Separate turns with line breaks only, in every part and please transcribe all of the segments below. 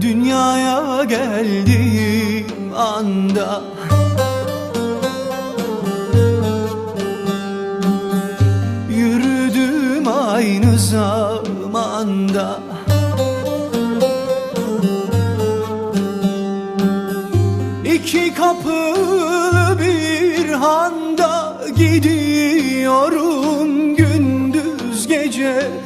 Dünyaya geldiğim anda. Yürüdüm aynı zamanda. İki kapılı bir handa gidiyorum gündüz gece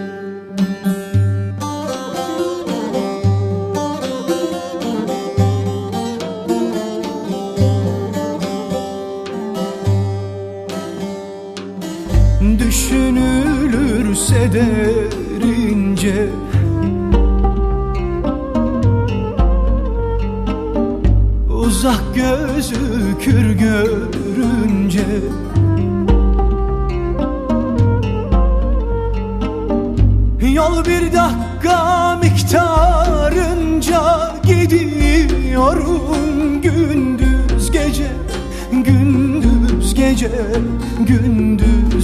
Düşünülürse derince Uzak gözükür görünce Yol bir dakika miktarınca gidiyorum gündüz gece gündüz gece gündüz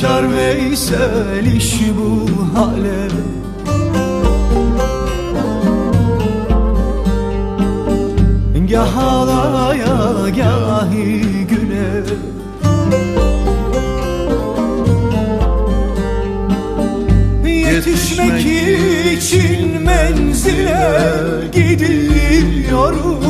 Şaşar Veysel iş bu hale. Gah ağlaya gahi güle Yetişmek için menzile gidiyorum